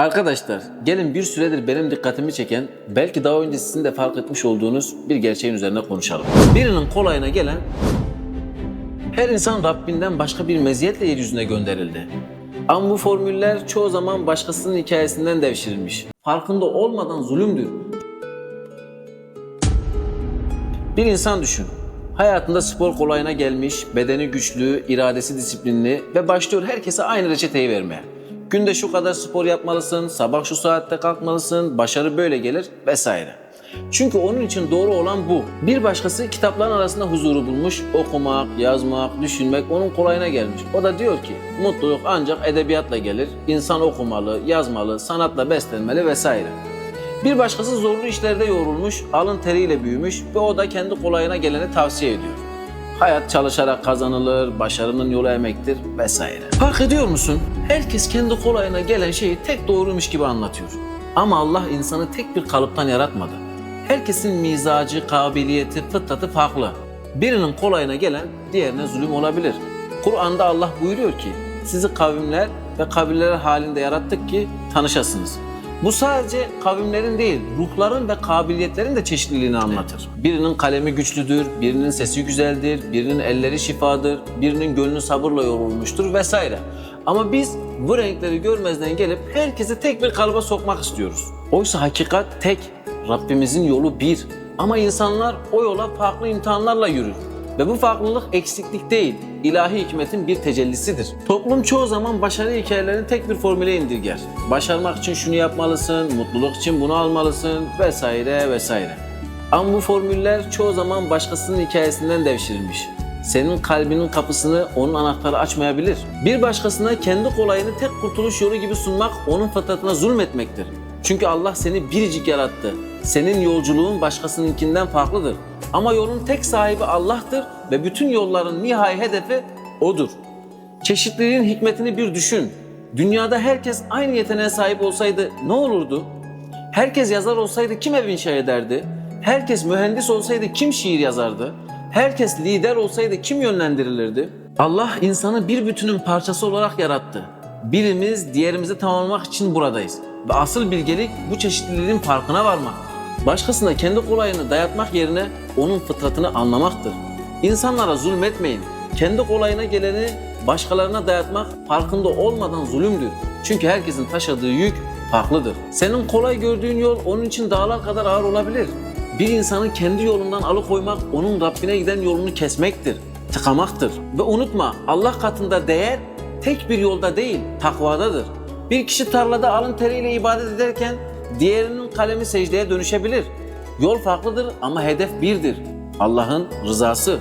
Arkadaşlar gelin bir süredir benim dikkatimi çeken belki daha önce sizin de fark etmiş olduğunuz bir gerçeğin üzerine konuşalım. Birinin kolayına gelen her insan Rabbinden başka bir meziyetle yeryüzüne gönderildi. Ama bu formüller çoğu zaman başkasının hikayesinden devşirilmiş. Farkında olmadan zulümdür. Bir insan düşün. Hayatında spor kolayına gelmiş, bedeni güçlü, iradesi disiplinli ve başlıyor herkese aynı reçeteyi vermeye. Günde şu kadar spor yapmalısın, sabah şu saatte kalkmalısın, başarı böyle gelir vesaire. Çünkü onun için doğru olan bu. Bir başkası kitapların arasında huzuru bulmuş, okumak, yazmak, düşünmek onun kolayına gelmiş. O da diyor ki mutluluk ancak edebiyatla gelir, insan okumalı, yazmalı, sanatla beslenmeli vesaire. Bir başkası zorlu işlerde yoğrulmuş, alın teriyle büyümüş ve o da kendi kolayına geleni tavsiye ediyor. Hayat çalışarak kazanılır, başarının yolu emektir vesaire. Fark ediyor musun? Herkes kendi kolayına gelen şeyi tek doğruymuş gibi anlatıyor. Ama Allah insanı tek bir kalıptan yaratmadı. Herkesin mizacı, kabiliyeti, fıtratı farklı. Birinin kolayına gelen diğerine zulüm olabilir. Kur'an'da Allah buyuruyor ki sizi kavimler ve kabileler halinde yarattık ki tanışasınız. Bu sadece kavimlerin değil, ruhların ve kabiliyetlerin de çeşitliliğini anlatır. Birinin kalemi güçlüdür, birinin sesi güzeldir, birinin elleri şifadır, birinin gönlü sabırla yorulmuştur vesaire. Ama biz bu renkleri görmezden gelip herkesi tek bir kalıba sokmak istiyoruz. Oysa hakikat tek, Rabbimizin yolu bir. Ama insanlar o yola farklı imtihanlarla yürür. Ve bu farklılık eksiklik değil, ilahi hikmetin bir tecellisidir. Toplum çoğu zaman başarı hikayelerini tek bir formüle indirger. Başarmak için şunu yapmalısın, mutluluk için bunu almalısın vesaire vesaire. Ama bu formüller çoğu zaman başkasının hikayesinden devşirilmiş. Senin kalbinin kapısını onun anahtarı açmayabilir. Bir başkasına kendi kolayını tek kurtuluş yolu gibi sunmak onun fıtratına zulmetmektir. Çünkü Allah seni biricik yarattı. Senin yolculuğun başkasınınkinden farklıdır. Ama yolun tek sahibi Allah'tır ve bütün yolların nihai hedefi O'dur. Çeşitliliğin hikmetini bir düşün. Dünyada herkes aynı yeteneğe sahip olsaydı ne olurdu? Herkes yazar olsaydı kim ev inşa ederdi? Herkes mühendis olsaydı kim şiir yazardı? Herkes lider olsaydı kim yönlendirilirdi? Allah insanı bir bütünün parçası olarak yarattı. Birimiz diğerimizi tamamlamak için buradayız. Ve asıl bilgelik bu çeşitliliğin farkına varmak. Başkasına kendi kolayını dayatmak yerine onun fıtratını anlamaktır. İnsanlara zulmetmeyin. Kendi kolayına geleni başkalarına dayatmak farkında olmadan zulümdür. Çünkü herkesin taşıdığı yük farklıdır. Senin kolay gördüğün yol onun için dağlar kadar ağır olabilir. Bir insanı kendi yolundan alıkoymak onun Rabbine giden yolunu kesmektir, tıkamaktır. Ve unutma Allah katında değer tek bir yolda değil, takvadadır. Bir kişi tarlada alın teriyle ibadet ederken diğerinin kalemi secdeye dönüşebilir. Yol farklıdır ama hedef birdir. Allah'ın rızası.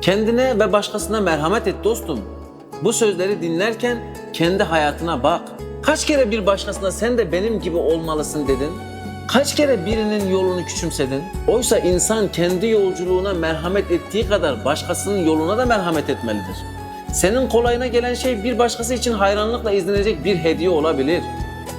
Kendine ve başkasına merhamet et dostum. Bu sözleri dinlerken kendi hayatına bak. Kaç kere bir başkasına sen de benim gibi olmalısın dedin? Kaç kere birinin yolunu küçümsedin? Oysa insan kendi yolculuğuna merhamet ettiği kadar başkasının yoluna da merhamet etmelidir. Senin kolayına gelen şey bir başkası için hayranlıkla izlenecek bir hediye olabilir.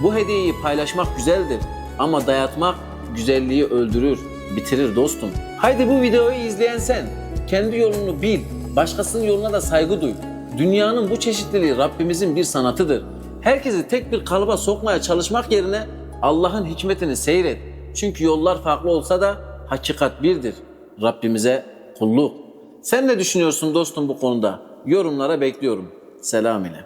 Bu hediyeyi paylaşmak güzeldir ama dayatmak güzelliği öldürür, bitirir dostum. Haydi bu videoyu izleyen sen, kendi yolunu bil, başkasının yoluna da saygı duy. Dünyanın bu çeşitliliği Rabbimizin bir sanatıdır. Herkesi tek bir kalıba sokmaya çalışmak yerine Allah'ın hikmetini seyret. Çünkü yollar farklı olsa da hakikat birdir. Rabbimize kulluk. Sen ne düşünüyorsun dostum bu konuda? Yorumlara bekliyorum. Selam ile.